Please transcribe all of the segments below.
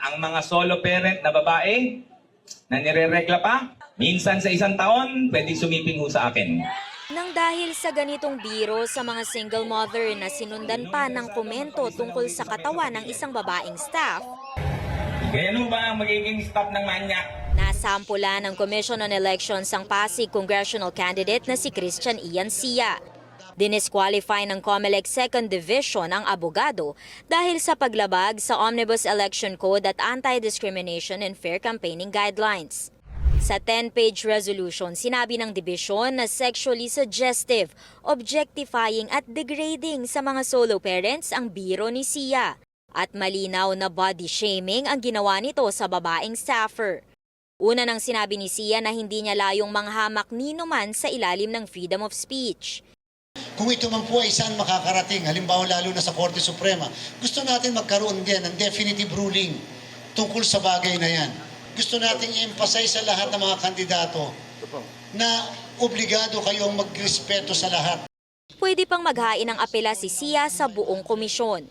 ang mga solo parent na babae na nireregla pa. Minsan sa isang taon, pwede sumiping ho sa akin. Nang dahil sa ganitong biro sa mga single mother na sinundan pa ng komento tungkol sa katawan ng isang babaeng staff, Ganyan ba ang magiging stop ng manyak? nasampula ng Commission on Elections ang Pasig congressional candidate na si Christian Ian Sia. Dinisqualify ng COMELEC Second Division ang abogado dahil sa paglabag sa Omnibus Election Code at Anti-Discrimination and Fair Campaigning Guidelines. Sa 10-page resolution, sinabi ng dibisyon na sexually suggestive, objectifying at degrading sa mga solo parents ang biro ni Sia. At malinaw na body shaming ang ginawa nito sa babaeng staffer. Una nang sinabi ni Sia na hindi niya layong manghamak nino man sa ilalim ng freedom of speech. Kung ito man po ay saan makakarating, halimbawa lalo na sa Korte Suprema, gusto natin magkaroon din ng definitive ruling tungkol sa bagay na yan. Gusto natin i-emphasize sa lahat ng mga kandidato na obligado kayong magrespeto sa lahat. Pwede pang maghain ng apela si Sia sa buong komisyon.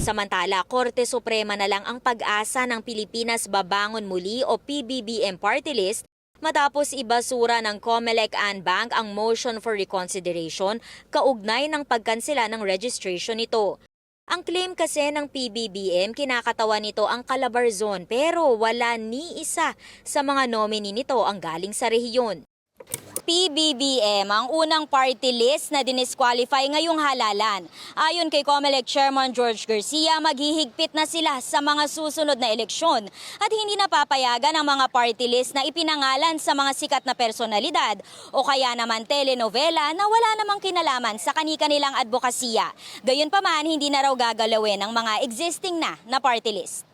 Samantala, Korte Suprema na lang ang pag-asa ng Pilipinas Babangon Muli o PBBM Party List matapos ibasura ng Comelec and Bank ang motion for reconsideration kaugnay ng pagkansela ng registration nito. Ang claim kasi ng PBBM kinakatawan nito ang Calabar Zone pero wala ni isa sa mga nominee nito ang galing sa rehiyon. PBBM ang unang party list na dinisqualify ngayong halalan. Ayon kay COMELEC Chairman George Garcia, maghihigpit na sila sa mga susunod na eleksyon at hindi napapayagan ang mga party list na ipinangalan sa mga sikat na personalidad o kaya naman telenovela na wala namang kinalaman sa kani-kanilang advokasya. Gayunpaman, hindi na raw gagalawin ang mga existing na na party list.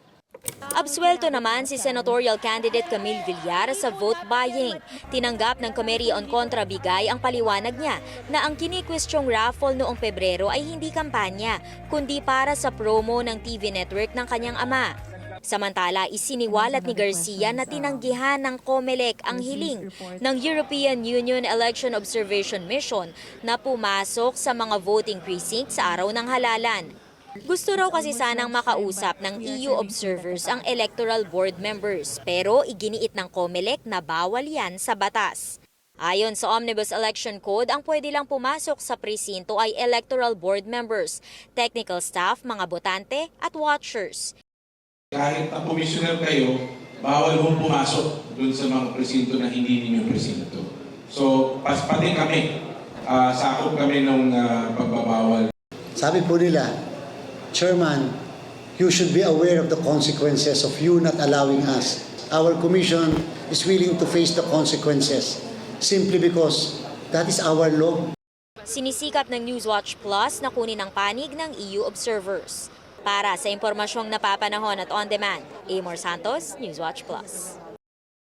Absuelto naman si senatorial candidate Camille Villar sa vote buying. Tinanggap ng Committee on Contrabigay ang paliwanag niya na ang kinikwestyong raffle noong Pebrero ay hindi kampanya, kundi para sa promo ng TV network ng kanyang ama. Samantala, isiniwalat ni Garcia na tinanggihan ng COMELEC ang hiling ng European Union Election Observation Mission na pumasok sa mga voting precinct sa araw ng halalan. Gusto raw kasi sanang makausap ng EU observers ang electoral board members pero iginiit ng COMELEC na bawal yan sa batas. Ayon sa Omnibus Election Code, ang pwede lang pumasok sa presinto ay electoral board members, technical staff, mga botante at watchers. Kahit na commissioner kayo, bawal mong pumasok dun sa mga presinto na hindi ninyo presinto. So, pas pati kami, ah, sakop kami nung ah, pagbabawal. Sabi po nila, Chairman, you should be aware of the consequences of you not allowing us. Our commission is willing to face the consequences simply because that is our law. Sinisikap ng Newswatch Plus na kunin ang panig ng EU observers. Para sa impormasyong napapanahon at on-demand, Amor Santos, Newswatch Plus.